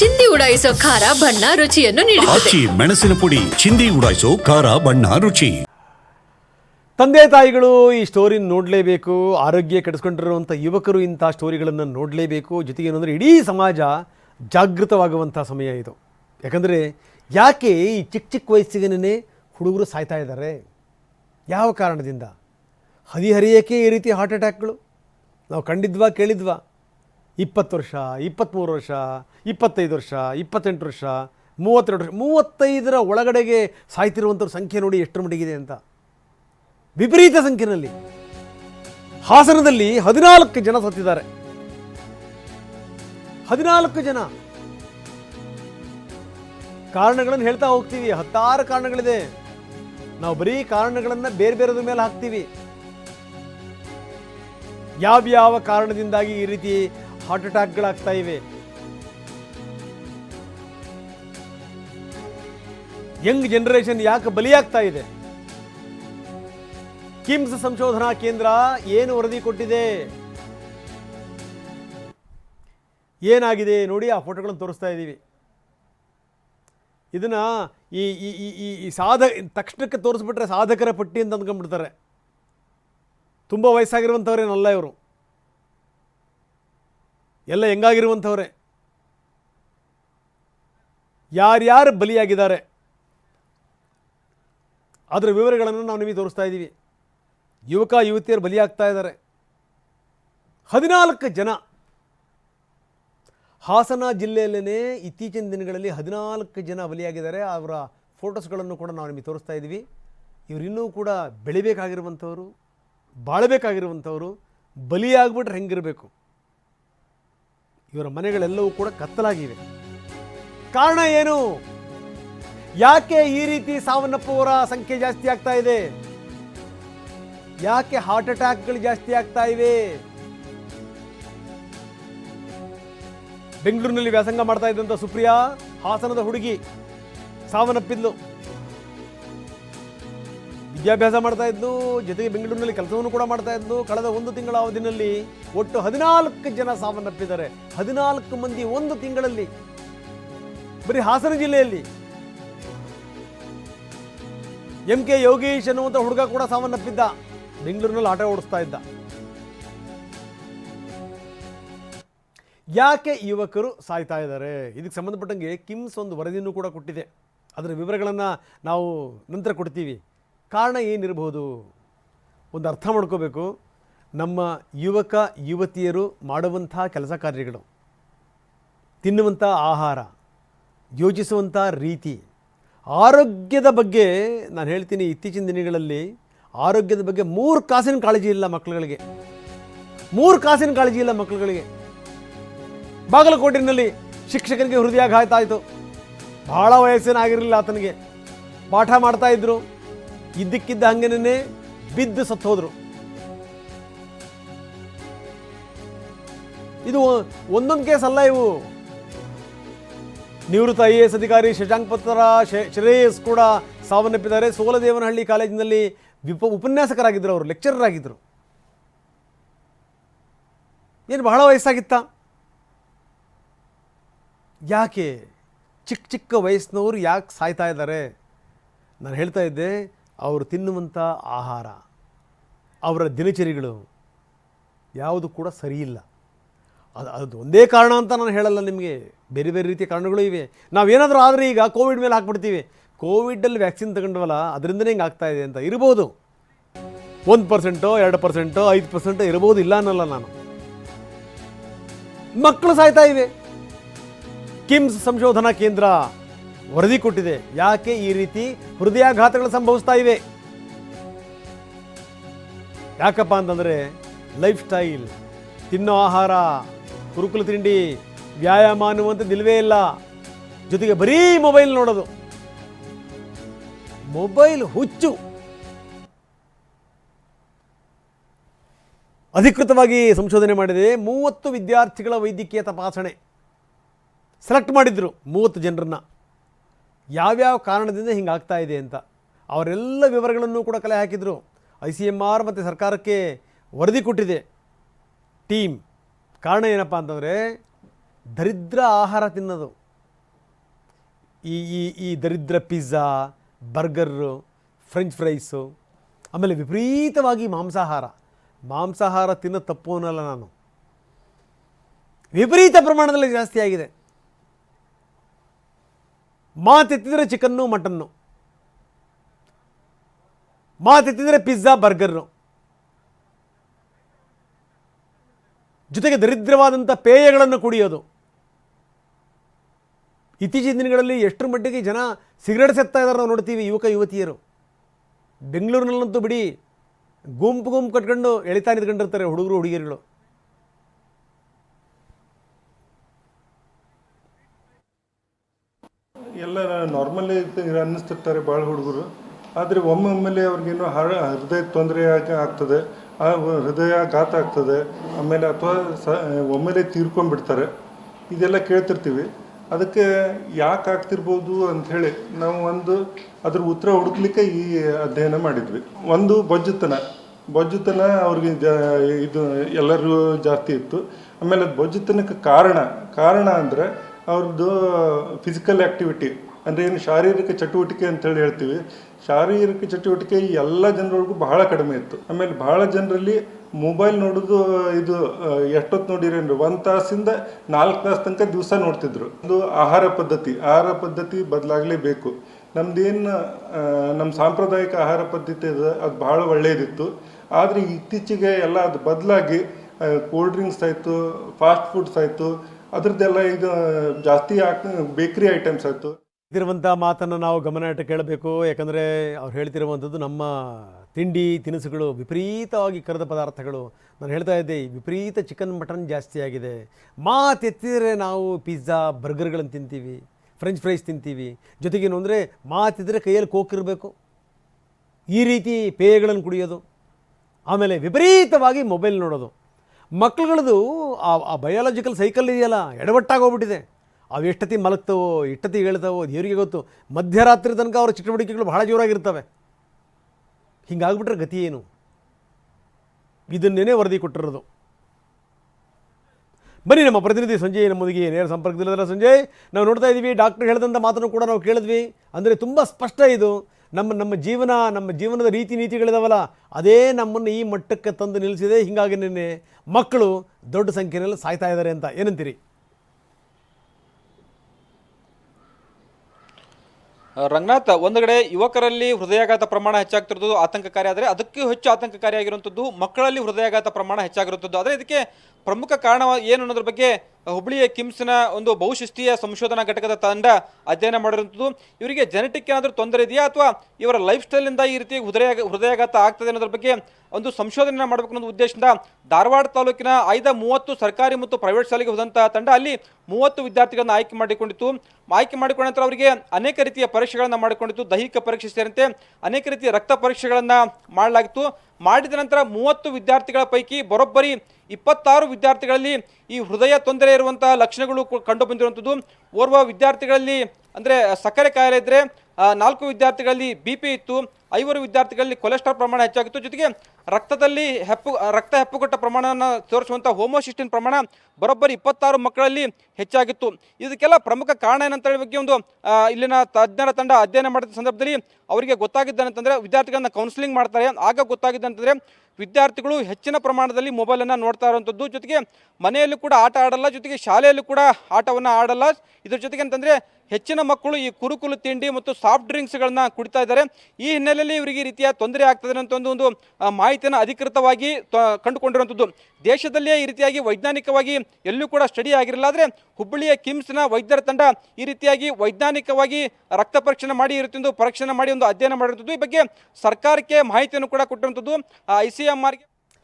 ಚಿಂದಿ ಉಡಾಯಿಸೋ ಖಾರ ಬಣ್ಣ ರುಚಿಯನ್ನು ನೀಡುತ್ತದೆ. ಆಚಿ ಮೆಣಸಿನ ಪುಡಿ ಚಿಂದಿ ಉಡಾಯಿಸೋ ಖಾರ ಬಣ್ಣ ರುಚಿ. ತಂದೆ ತಾಯಿಗಳು ಈ ಸ್ಟೋರಿನ ನೋಡಲೇಬೇಕು ಆರೋಗ್ಯ ಕೆಡಿಸ್ಕೊಂಡಿರುವಂಥ ಯುವಕರು ಇಂಥ ಸ್ಟೋರಿಗಳನ್ನು ನೋಡಲೇಬೇಕು. ಜೊತೆಗೆ ಏನಂದರೆ ಇಡೀ ಸಮಾಜ ಜಾಗೃತವಾಗುವಂಥ ಸಮಯ ಇದು. ಯಾಕಂದರೆ ಯಾಕೆ ಈ ಚಿಕ್ಕ ಚಿಕ್ಕ ವಯಸ್ಸಿಗೇನೆ ಹುಡುಗರು ಸಾಯ್ತಾ ಇದ್ದಾರೆ? ಯಾವ ಕಾರಣದಿಂದ? ಹದಿಹರಿಯಕ್ಕೆ ಈ ರೀತಿ ಹಾರ್ಟ್ ಅಟ್ಯಾಕ್ಗಳು ನಾವು ಕಂಡಿದ್ವಾ ಕೇಳಿದ್ವಾ? ಇಪ್ಪತ್ತು ವರ್ಷ ಇಪ್ಪತ್ತ್ಮೂರು ವರ್ಷ, ಇಪ್ಪತ್ತೈದು ವರ್ಷ, ಇಪ್ಪತ್ತೆಂಟು ವರ್ಷ, ಮೂವತ್ತೆರಡು ವರ್ಷ, ಮೂವತ್ತೈದರ ಒಳಗಡೆಗೆ ಸಾಯ್ತಿರುವಂಥ ಸಂಖ್ಯೆ ನೋಡಿ ಎಷ್ಟರ ಮಟ್ಟಿಗಿದೆ ಅಂತ. ವಿಪರೀತ ಸಂಖ್ಯೆಯಲ್ಲಿ ಹಾಸನದಲ್ಲಿ ಹದಿನಾಲ್ಕು ಜನ ಸತ್ತಿದ್ದಾರೆ. ಹದಿನಾಲ್ಕು ಜನ. ಕಾರಣಗಳನ್ನು ಹೇಳ್ತಾ ಹೋಗ್ತೀವಿ. ಹತ್ತಾರು ಕಾರಣಗಳಿದೆ. ನಾವು ಬರೀ ಕಾರಣಗಳನ್ನು ಬೇರೆ ಬೇರೆದ್ರ ಮೇಲೆ ಹಾಕ್ತೀವಿ. ಯಾವ್ಯಾವ ಕಾರಣದಿಂದಾಗಿ ಈ ರೀತಿ ಹಾರ್ಟ್ ಅಟ್ಯಾಕ್ಗಳಾಗ್ತಾ ಇವೆ. ಯಂಗ್ ಜನರೇಷನ್ ಯಾಕೆ ಬಲಿಯಾಗ್ತಾ ಇದೆ? ಕಿಮ್ಸ್ ಸಂಶೋಧನಾ ಕೇಂದ್ರ ಏನು ವರದಿ ಕೊಟ್ಟಿದೆ? ಏನಾಗಿದೆ? ನೋಡಿ, ಆ ಫೋಟೋಗಳನ್ನು ತೋರಿಸ್ತಾ ಇದ್ದೀವಿ. ಇದನ್ನು ಈ ಈ ಈ ಈ ಸಾಧ, ತಕ್ಷಣಕ್ಕೆ ತೋರಿಸ್ಬಿಟ್ರೆ ಸಾಧಕರ ಪಟ್ಟಿ ಅಂತ ಅಂದ್ಕೊಂಡ್ಬಿಡ್ತಾರೆ. ತುಂಬ ವಯಸ್ಸಾಗಿರುವಂಥವ್ರೇನಲ್ಲ ಇವರು. ಎಲ್ಲ ಹೆಂಗಾಗಿರುವಂಥವ್ರೆ? ಯಾರ್ಯಾರು ಬಲಿಯಾಗಿದ್ದಾರೆ? ಅದರ ವಿವರಗಳನ್ನು ನಾವು ನಿಮಗೆ ತೋರಿಸ್ತಾ ಇದ್ದೀವಿ. ಯುವಕ, ಯುವತಿಯರು ಬಲಿಯಾಗ್ತಾ ಇದ್ದಾರೆ. ಹದಿನಾಲ್ಕು ಜನ. ಹಾಸನ ಜಿಲ್ಲೆಯಲ್ಲೇ ಇತ್ತೀಚಿನ ದಿನಗಳಲ್ಲಿ ಹದಿನಾಲ್ಕು ಜನ ಬಲಿಯಾಗಿದ್ದಾರೆ. ಅವರ ಫೋಟೋಸ್ಗಳನ್ನು ಕೂಡ ನಾವು ನಿಮಗೆ ತೋರಿಸ್ತಾ ಇದ್ದೀವಿ. ಇವರಿನ್ನೂ ಕೂಡ ಬೆಳಿಬೇಕಾಗಿರುವಂಥವರು, ಬಾಳಬೇಕಾಗಿರುವಂಥವ್ರು, ಬಲಿಯಾಗ್ಬಿಟ್ರೆ ಹೆಂಗಿರಬೇಕು? ಇವರ ಮನೆಗಳೆಲ್ಲವೂ ಕೂಡ ಕತ್ತಲಾಗಿವೆ. ಕಾರಣ ಏನು? ಯಾಕೆ ಈ ರೀತಿ ಸಾವನ್ನಪ್ಪುವವರ ಸಂಖ್ಯೆ ಜಾಸ್ತಿ ಆಗ್ತಾ ಇದೆ? ಯಾಕೆ ಹಾರ್ಟ್ ಅಟ್ಯಾಕ್ಗಳು ಜಾಸ್ತಿ ಆಗ್ತಾ ಇವೆ? ಬೆಂಗಳೂರಿನಲ್ಲಿ ವ್ಯಾಸಂಗ ಮಾಡ್ತಾ ಇದ್ದಂಥ ಸುಪ್ರಿಯಾ ಹಾಸನದ ಹುಡುಗಿ ಸಾವನ್ನಪ್ಪಿದ್ಲು. ವಿದ್ಯಾಭ್ಯಾಸ ಮಾಡ್ತಾ ಇದ್ಲು, ಜೊತೆಗೆ ಬೆಂಗಳೂರಿನಲ್ಲಿ ಕೆಲಸವನ್ನು ಕೂಡ ಮಾಡ್ತಾ ಇದ್ಲು. ಕಳೆದ ಒಂದು ತಿಂಗಳ ಅವಧಿನಲ್ಲಿ ಒಟ್ಟು ಹದಿನಾಲ್ಕು ಜನ ಸಾವನ್ನಪ್ಪಿದ್ದಾರೆ. ಹದಿನಾಲ್ಕು ಮಂದಿ ಒಂದು ತಿಂಗಳಲ್ಲಿ. ಬರೀ ಹಾಸನ ಜಿಲ್ಲೆಯಲ್ಲಿ. ಎಂ ಕೆ ಯೋಗೇಶ್ ಅನ್ನುವಂಥ ಹುಡುಗ ಕೂಡ ಸಾವನ್ನಪ್ಪಿದ್ದ. ಬೆಂಗಳೂರಿನಲ್ಲಿ ಆಟ ಓಡಿಸ್ತಾ ಇದ್ದ. ಯಾಕೆ ಯುವಕರು ಸಾಯ್ತಾ ಇದ್ದಾರೆ? ಇದಕ್ಕೆ ಸಂಬಂಧಪಟ್ಟಂಗೆ ಕಿಮ್ಸ್ ಒಂದು ವರದಿಯನ್ನು ಕೂಡ ಕೊಟ್ಟಿದೆ. ಅದರ ವಿವರಗಳನ್ನು ನಾವು ನಂತರ ಕೊಡ್ತೀವಿ. ಕಾರಣ ಏನಿರಬಹುದು? ಒಂದು ಅರ್ಥ ಮಾಡ್ಕೋಬೇಕು. ನಮ್ಮ ಯುವಕ, ಯುವತಿಯರು ಮಾಡುವಂಥ ಕೆಲಸ ಕಾರ್ಯಗಳು, ತಿನ್ನುವಂಥ ಆಹಾರ, ಯೋಚಿಸುವಂಥ ರೀತಿ, ಆರೋಗ್ಯದ ಬಗ್ಗೆ ನಾನು ಹೇಳ್ತೀನಿ ಇತ್ತೀಚಿನ ದಿನಗಳಲ್ಲಿ, ಆರೋಗ್ಯದ ಬಗ್ಗೆ ಮೂರು ಕಾಸಿನ ಕಾಳಜಿ ಇಲ್ಲ ಮಕ್ಕಳುಗಳಿಗೆ. ಮೂರು ಕಾಸಿನ ಕಾಳಜಿ ಇಲ್ಲ ಮಕ್ಕಳುಗಳಿಗೆ. ಬಾಗಲಕೋಟಿನಲ್ಲಿ ಶಿಕ್ಷಕನಿಗೆ ಹೃದಯಾಘಾತ ಆಯಿತು. ಭಾಳ ವಯಸ್ಸಿನ ಆಗಿರಲಿಲ್ಲ ಆತನಿಗೆ. ಪಾಠ ಮಾಡ್ತಾ ಇದ್ರು. ಇದ್ದಕ್ಕಿದ್ದ ಹಂಗನೇ ಬಿದ್ದು ಸತ್ತು ಹೋದ್ರು ಇದು ಒಂದೊಂದು ಕೇಸ್ ಅಲ್ಲ ಇವು. ನಿವೃತ್ತ ಐ ಎ ಎಸ್ ಅಧಿಕಾರಿ ಶಶಾಂಕ್ ಪತ್ರ ಶ್ರೇಯಸ್ ಕೂಡ ಸಾವನ್ನಪ್ಪಿದ್ದಾರೆ. ಸೋಲದೇವನಹಳ್ಳಿ ಕಾಲೇಜಿನಲ್ಲಿ ವಿಪ, ಉಪನ್ಯಾಸಕರಾಗಿದ್ದರು ಅವರು ಲೆಕ್ಚರರ್ ಆಗಿದ್ದರು ಏನು ಬಹಳ ವಯಸ್ಸಾಗಿತ್ತ? ಯಾಕೆ ಚಿಕ್ಕ ಚಿಕ್ಕ ವಯಸ್ಸಿನವರು ಯಾಕೆ ಸಾಯ್ತಾ ಇದ್ದಾರೆ? ನಾನು ಹೇಳ್ತಾ ಇದ್ದೆ ಅವರು ತಿನ್ನುವಂಥ ಆಹಾರ, ಅವರ ದಿನಚರಿಗಳು ಯಾವುದು ಕೂಡ ಸರಿಯಿಲ್ಲ. ಅದು ಅದು ಒಂದೇ ಕಾರಣ ಅಂತ ನಾನು ಹೇಳಲ್ಲ ನಿಮಗೆ. ಬೇರೆ ಬೇರೆ ರೀತಿಯ ಕಾರಣಗಳು ಇವೆ. ನಾವೇನಾದರೂ ಆದರೆ ಈಗ ಕೋವಿಡ್ ಮೇಲೆ ಹಾಕ್ಬಿಡ್ತೀವಿ. ಕೋವಿಡಲ್ಲಿ ವ್ಯಾಕ್ಸಿನ್ ತಗೊಂಡ್ವಲ್ಲ, ಅದರಿಂದನೇ ಹಿಂಗೆ ಆಗ್ತಾ ಇದೆ ಅಂತ ಇರ್ಬೋದು. ಒಂದು ಪರ್ಸೆಂಟೋ, ಎರಡು ಪರ್ಸೆಂಟೋ, ಐದು ಪರ್ಸೆಂಟೋ ಇರ್ಬೋದು, ಇಲ್ಲ ಅನ್ನಲ್ಲ ನಾನು. ಮಕ್ಕಳು ಸಾಯ್ತಾ ಇವೆ. ಕಿಮ್ಸ್ ಸಂಶೋಧನಾ ಕೇಂದ್ರ ವರದಿ ಕೊಟ್ಟಿದೆ. ಯಾಕೆ ಈ ರೀತಿ ಹೃದಯಾಘಾತಗಳು ಸಂಭವಿಸ್ತಾ ಇವೆ? ಯಾಕಪ್ಪ ಅಂತಂದರೆ ಲೈಫ್ ಸ್ಟೈಲ್, ತಿನ್ನೋ ಆಹಾರ, ಕುರುಕುಲು ತಿಂಡಿ, ವ್ಯಾಯಾಮ ಅನ್ನುವಂಥದ್ದು ಇಲ್ವೇ ಇಲ್ಲ. ಜೊತೆಗೆ ಬರೀ ಮೊಬೈಲ್ ನೋಡೋದು. ಮೊಬೈಲ್ ಹುಚ್ಚು. ಅಧಿಕೃತವಾಗಿ ಸಂಶೋಧನೆ ಮಾಡಿದೆ, ಮೂವತ್ತು ವಿದ್ಯಾರ್ಥಿಗಳ ವೈದ್ಯಕೀಯ ತಪಾಸಣೆ. ಸೆಲೆಕ್ಟ್ ಮಾಡಿದ್ರು ಮೂವತ್ತು ಜನರನ್ನ. ಯಾವ್ಯಾವ ಕಾರಣದಿಂದ ಹಿಂಗಾಗ್ತಾ ಇದೆ ಅಂತ. ಅವರೆಲ್ಲ ವಿವರಗಳನ್ನು ಕೂಡ ಕಲೆ ಹಾಕಿದರು. ಐ ಸಿ ಎಂ ಆರ್ ಮತ್ತು ಸರ್ಕಾರಕ್ಕೆ ವರದಿ ಕೊಟ್ಟಿದೆ. ಟೀಮ್. ಕಾರಣ ಏನಪ್ಪ ಅಂತಂದರೆ, ದರಿದ್ರ ಆಹಾರ ತಿನ್ನೋದು. ಈ ಈ ಈ ದರಿದ್ರ ಪಿಜ್ಜಾ, ಬರ್ಗರು, ಫ್ರೆಂಚ್ ಫ್ರೈಸು, ಆಮೇಲೆ ವಿಪರೀತವಾಗಿ ಮಾಂಸಾಹಾರ. ಮಾಂಸಾಹಾರ ತಿನ್ನೋ ತಪ್ಪು ಅನ್ನಲ್ಲ ನಾನು. ವಿಪರೀತ ಪ್ರಮಾಣದಲ್ಲಿ ಜಾಸ್ತಿ ಆಗಿದೆ. ಮಾತೆತ್ತಿದ್ರೆ ಚಿಕನ್ನು ಮಟನ್ನು ಮಾತೆತ್ತಿದ್ರೆ ಪಿಜ್ಜಾ ಬರ್ಗರ್ನು ಜೊತೆಗೆ ದರಿದ್ರವಾದಂಥ ಪೇಯಗಳನ್ನು ಕುಡಿಯೋದು. ಇತ್ತೀಚಿನ ದಿನಗಳಲ್ಲಿ ಎಷ್ಟರ ಮಟ್ಟಿಗೆ ಜನ ಸಿಗರೇಟ್ ಸೆತ್ತಾ ಇದ್ದಾರೆ ನಾವು ನೋಡ್ತೀವಿ, ಯುವಕ, ಯುವತಿಯರು. ಬೆಂಗಳೂರಿನಲ್ಲಂತೂ ಬಿಡಿ, ಗುಂಪು ಗುಂಪು ಕಟ್ಕೊಂಡು ಎಳಿತಾ ನಿಂತ್ಕೊಂಡಿರ್ತಾರೆ ಹುಡುಗರು, ಹುಡುಗಿಯರುಗಳು. ಎಲ್ಲ ನಾರ್ಮಲಿ ಅನ್ನಿಸ್ತಿರ್ತಾರೆ ಭಾಳ ಹುಡುಗರು. ಆದರೆ ಒಮ್ಮೊಮ್ಮೆಲೆ ಅವ್ರಿಗೇನು ಹರ ಹೃದಯ ತೊಂದರೆ ಆಗಿ ಆಗ್ತದೆ. ಆ ಹೃದಯಾಘಾತ ಆಗ್ತದೆ. ಆಮೇಲೆ ಅಥವಾ ಸ ಒಮ್ಮೆಲೆ ತೀರ್ಕೊಂಡ್ಬಿಡ್ತಾರೆ. ಇದೆಲ್ಲ ಕೇಳ್ತಿರ್ತೀವಿ. ಅದಕ್ಕೆ ಯಾಕೆ ಆಗ್ತಿರ್ಬೋದು ಅಂಥೇಳಿ ನಾವು ಒಂದು ಅದ್ರ ಉತ್ತರ ಹುಡುಕ್ಲಿಕ್ಕೆ ಈ ಅಧ್ಯಯನ ಮಾಡಿದ್ವಿ. ಒಂದು ಬೊಜ್ಜುತನ. ಬೊಜ್ಜುತನ ಅವ್ರಿಗೆ ಜಾ ಇದು ಎಲ್ಲರಿಗೂ ಜಾಸ್ತಿ ಇತ್ತು. ಆಮೇಲೆ ಬೊಜ್ಜುತನಕ್ಕೆ ಕಾರಣ ಕಾರಣ ಅಂದರೆ ಅವ್ರದ್ದು ಫಿಸಿಕಲ್ ಆ್ಯಕ್ಟಿವಿಟಿ ಅಂದರೆ ಏನು ಶಾರೀರಿಕ ಚಟುವಟಿಕೆ ಅಂತೇಳಿ ಹೇಳ್ತೀವಿ. ಶಾರೀರಿಕ ಚಟುವಟಿಕೆ ಎಲ್ಲ ಜನರೊಳಗೂ ಬಹಳ ಕಡಿಮೆ ಇತ್ತು. ಆಮೇಲೆ ಬಹಳ ಜನರಲ್ಲಿ ಮೊಬೈಲ್ ನೋಡೋದು, ಇದು ಎಷ್ಟೊತ್ತು ನೋಡಿರಿ ಅಂದ್ರೆ ಒಂದು ತಾಸಿಂದ ನಾಲ್ಕು ತಾಸು ತನಕ ದಿವಸ ನೋಡ್ತಿದ್ರು. ಒಂದು ಆಹಾರ ಪದ್ಧತಿ ಆಹಾರ ಪದ್ಧತಿ ಬದಲಾಗಲೇಬೇಕು ನಮ್ದೇನು ನಮ್ಮ ಸಾಂಪ್ರದಾಯಿಕ ಆಹಾರ ಪದ್ಧತಿ ಇದೆ ಅದು ಬಹಳ ಒಳ್ಳೆಯದಿತ್ತು ಆದರೆ ಇತ್ತೀಚೆಗೆ ಎಲ್ಲ ಅದು ಬದಲಾಗಿ ಕೋಲ್ಡ್ ಡ್ರಿಂಕ್ಸ್ ಆಯಿತು ಫಾಸ್ಟ್ ಫುಡ್ಸ್ ಆಯಿತು ಅದ್ರದ್ದೆಲ್ಲ ಇದು ಜಾಸ್ತಿ ಬೇಕ್ರಿ ಐಟಮ್ಸ್ ಆಯಿತು. ಇದಿರುವಂಥ ಮಾತನ್ನು ನಾವು ಗಮನ ಇಟ್ಟು ಕೇಳಬೇಕು. ಯಾಕಂದರೆ ಅವ್ರು ಹೇಳ್ತಿರುವಂಥದ್ದು ನಮ್ಮ ತಿಂಡಿ ತಿನಿಸುಗಳು ವಿಪರೀತವಾಗಿ ಕರೆದ ಪದಾರ್ಥಗಳು. ನಾನು ಹೇಳ್ತಾ ಇದ್ದೆ ವಿಪರೀತ ಚಿಕನ್ ಮಟನ್ ಜಾಸ್ತಿ ಆಗಿದೆ. ಮಾತೆತ್ತಿದರೆ ನಾವು ಪಿಜ್ಜಾ ಬರ್ಗರ್ಗಳನ್ನು ತಿಂತೀವಿ ಫ್ರೆಂಚ್ ಫ್ರೈಸ್ ತಿಂತೀವಿ. ಜೊತೆಗೇನು ಅಂದರೆ ಮಾತಿದ್ದರೆ ಕೈಯಲ್ಲಿ ಕೋಕಿರಬೇಕು ಈ ರೀತಿ ಪೇಯಗಳನ್ನು ಕುಡಿಯೋದು. ಆಮೇಲೆ ವಿಪರೀತವಾಗಿ ಮೊಬೈಲ್ ನೋಡೋದು. ಮಕ್ಳುಗಳದು ಆ ಆ ಬಯಾಲಜಿಕಲ್ ಸೈಕಲ್ ಇದೆಯಲ್ಲ, ಎಡವಟ್ಟಾಗೋಗ್ಬಿಟ್ಟಿದೆ. ಅವು ಎಷ್ಟತಿ ಮಲಗ್ತವೋ, ಎಷ್ಟೊತ್ತಿ ಹೇಳ್ತಾವೋ ದೇವರಿಗೆ ಗೊತ್ತು. ಮಧ್ಯರಾತ್ರಿ ತನಕ ಅವರ ಚಟುವಟಿಕೆಗಳು ಬಹಳ ಜೋರಾಗಿರ್ತವೆ. ಹಿಂಗಾಗ್ಬಿಟ್ರೆ ಗತಿ ಏನು? ಇದನ್ನೇನೇ ವರದಿ ಕೊಟ್ಟಿರೋದು. ಬನ್ನಿ ನಮ್ಮ ಪ್ರತಿನಿಧಿ ಸಂಜಯ್ ನಮ್ಮೊಂದಿಗೆ, ನೇರ ಸಂಪರ್ಕದಲ್ಲಿದ್ದಾರೆ ಸಂಜಯ್. ನಾವು ನೋಡ್ತಾ ಇದ್ದೀವಿ, ಡಾಕ್ಟರ್ ಹೇಳಿದಂಥ ಮಾತನ್ನು ಕೂಡ ನಾವು ಕೇಳಿದ್ವಿ. ಅಂದರೆ ತುಂಬ ಸ್ಪಷ್ಟ ಇದು. ನಮ್ಮ ನಮ್ಮ ಜೀವನ, ನಮ್ಮ ಜೀವನದ ರೀತಿ ನೀತಿಗಳಿದಾವಲ್ಲ, ಅದೇ ನಮ್ಮನ್ನು ಈ ಮಟ್ಟಕ್ಕೆ ತಂದು ನಿಲ್ಲಿಸಿದೆ. ಹೀಗಾಗಿ ನಿನ್ನೆ ಮಕ್ಕಳು ದೊಡ್ಡ ಸಂಖ್ಯೆಯಲ್ಲಿ ಸಾಯ್ತಾ ಇದ್ದಾರೆ ಅಂತ ಏನಂತೀರಿ? ರಂಗನಾಥ್, ಒಂದು ಕಡೆ ಯುವಕರಲ್ಲಿ ಹೃದಯಾಘಾತ ಪ್ರಮಾಣ ಹೆಚ್ಚಾಗ್ತಿರೋದು ಆತಂಕಕಾರಿ, ಆದರೆ ಅದಕ್ಕೂ ಹೆಚ್ಚು ಆತಂಕಕಾರಿಯಾಗಿರುವಂಥದ್ದು ಮಕ್ಕಳಲ್ಲಿ ಹೃದಯಾಘಾತ ಪ್ರಮಾಣ ಹೆಚ್ಚಾಗಿರುವಂಥದ್ದು. ಆದರೆ ಇದಕ್ಕೆ ಪ್ರಮುಖ ಕಾರಣ ಏನು ಅನ್ನೋದ್ರ ಬಗ್ಗೆ ಹುಬ್ಳಿಯ ಕಿಮ್ಸ್ನ ಒಂದು ಬಹುಶಿಸ್ತೀಯ ಸಂಶೋಧನಾ ಘಟಕದ ತಂಡ ಅಧ್ಯಯನ ಮಾಡಿರುವಂಥದ್ದು. ಇವರಿಗೆ ಜೆನೆಟಿಕ್ ಏನಾದರೂ ತೊಂದರೆ ಇದೆಯಾ ಅಥವಾ ಇವರ ಲೈಫ್ ಸ್ಟೈಲಿಂದ ಈ ರೀತಿ ಹೃದಯ ಹೃದಯಾಘಾತ ಆಗ್ತದೆ ಅನ್ನೋದ್ರ ಬಗ್ಗೆ ಒಂದು ಸಂಶೋಧನೆ ಮಾಡಬೇಕು ಅನ್ನೋ ಉದ್ದೇಶದಿಂದ ಧಾರವಾಡ ತಾಲೂಕಿನ ಆಯ್ದ ಮೂವತ್ತು ಸರ್ಕಾರಿ ಮತ್ತು ಪ್ರೈವೇಟ್ ಶಾಲೆಗೆ ಹೋದಂಥ ತಂಡ ಅಲ್ಲಿ ಮೂವತ್ತು ವಿದ್ಯಾರ್ಥಿಗಳನ್ನು ಆಯ್ಕೆ ಮಾಡಿಕೊಂಡಿತ್ತು. ಆಯ್ಕೆ ಮಾಡಿಕೊಂಡ ನಂತರ ಅವರಿಗೆ ಅನೇಕ ರೀತಿಯ ಪರೀಕ್ಷೆಗಳನ್ನು ಮಾಡಿಕೊಂಡಿತ್ತು. ದೈಹಿಕ ಪರೀಕ್ಷೆ ಸೇರಿದಂತೆ ಅನೇಕ ರೀತಿಯ ರಕ್ತ ಪರೀಕ್ಷೆಗಳನ್ನು ಮಾಡಲಾಗಿತ್ತು. ಮಾಡಿದ ನಂತರ ಮೂವತ್ತು ವಿದ್ಯಾರ್ಥಿಗಳ ಪೈಕಿ ಬರೋಬ್ಬರಿ ಇಪ್ಪತ್ತಾರು ವಿದ್ಯಾರ್ಥಿಗಳಲ್ಲಿ ಈ ಹೃದಯ ತೊಂದರೆ ಇರುವಂತಹ ಲಕ್ಷಣಗಳು ಕಂಡು ಬಂದಿರುವಂಥದ್ದು ಓರ್ವ ವಿದ್ಯಾರ್ಥಿಗಳಲ್ಲಿ ಅಂದರೆ ಸಕ್ಕರೆ ಕಾಯಿಲೆ ಇದ್ದರೆ ನಾಲ್ಕು ವಿದ್ಯಾರ್ಥಿಗಳಲ್ಲಿ ಬಿ ಪಿ ಇತ್ತು. ಐವರು ವಿದ್ಯಾರ್ಥಿಗಳಲ್ಲಿ ಕೊಲೆಸ್ಟ್ರಾಲ್ ಪ್ರಮಾಣ ಹೆಚ್ಚಾಗಿತ್ತು. ಜೊತೆಗೆ ರಕ್ತದಲ್ಲಿ ಹೆಪ್ಪು, ರಕ್ತ ಹೆಪ್ಪುಗಟ್ಟ ಪ್ರಮಾಣವನ್ನು ತೋರಿಸುವಂಥ ಹೋಮೋಸಿಸ್ಟಿನ್ ಪ್ರಮಾಣ ಬರೋಬ್ಬರಿ ಇಪ್ಪತ್ತಾರು ಮಕ್ಕಳಲ್ಲಿ ಹೆಚ್ಚಾಗಿತ್ತು. ಇದಕ್ಕೆಲ್ಲ ಪ್ರಮುಖ ಕಾರಣ ಏನಂತ ಬಗ್ಗೆ ಒಂದು ಇಲ್ಲಿನ ತಜ್ಞರ ತಂಡ ಅಧ್ಯಯನ ಮಾಡಿದ ಸಂದರ್ಭದಲ್ಲಿ ಅವರಿಗೆ ಗೊತ್ತಾಗಿದ್ದಂತಂದರೆ ವಿದ್ಯಾರ್ಥಿಗಳನ್ನ ಕೌನ್ಸಿಲಿಂಗ್ ಮಾಡ್ತಾರೆ. ಆಗ ಗೊತ್ತಾಗಿದ್ದಂತಂದರೆ ವಿದ್ಯಾರ್ಥಿಗಳು ಹೆಚ್ಚಿನ ಪ್ರಮಾಣದಲ್ಲಿ ಮೊಬೈಲನ್ನು ನೋಡ್ತಾ ಇರುವಂಥದ್ದು ಜೊತೆಗೆ ಮನೆಯಲ್ಲೂ ಕೂಡ ಆಟ ಆಡಲ್ಲ, ಜೊತೆಗೆ ಶಾಲೆಯಲ್ಲೂ ಕೂಡ ಆಟವನ್ನು ಆಡಲ್ಲ. ಇದ್ರ ಜೊತೆಗೆ ಅಂತಂದರೆ ಹೆಚ್ಚಿನ ಮಕ್ಕಳು ಈ ಕುರುಕುಲು ತಿಂಡಿ ಮತ್ತು ಸಾಫ್ಟ್ ಡ್ರಿಂಕ್ಸ್ಗಳನ್ನ ಕುಡಿತಾ ಇದ್ದಾರೆ. ಈ ಹಿನ್ನೆಲೆಯಲ್ಲಿ ಇವರಿಗೆ ರೀತಿಯ ತೊಂದರೆ ಆಗ್ತದೆ ಅಂತ ಒಂದು ಒಂದು ಮಾಹಿತಿಯನ್ನು ಅಧಿಕೃತವಾಗಿ ಕಂಡುಕೊಂಡಿರುವಂಥದ್ದು ದೇಶದಲ್ಲೇ ಈ ರೀತಿಯಾಗಿ ವೈಜ್ಞಾನಿಕವಾಗಿ ಎಲ್ಲೂ ಕೂಡ ಸ್ಟಡಿ ಆಗಿರಲಿಲ್ಲ ಆದರೆ ಹುಬ್ಬಳ್ಳಿಯ ಕಿಮ್ಸ್ನ ವೈದ್ಯರ ತಂಡ ಈ ರೀತಿಯಾಗಿ ವೈಜ್ಞಾನಿಕವಾಗಿ ರಕ್ತ ಪರೀಕ್ಷೆ ಮಾಡಿ, ಈ ಪರೀಕ್ಷಣೆ ಪರೀಕ್ಷೆ ಮಾಡಿ, ಒಂದು ಅಧ್ಯಯನ ಮಾಡಿರುವಂಥದ್ದು ಈ ಬಗ್ಗೆ ಸರ್ಕಾರಕ್ಕೆ ಮಾಹಿತಿಯನ್ನು ಕೂಡ ಕೊಟ್ಟಿರುವಂಥದ್ದು ಐ ಸಿ ಎಂ ಆರ್ಗೆ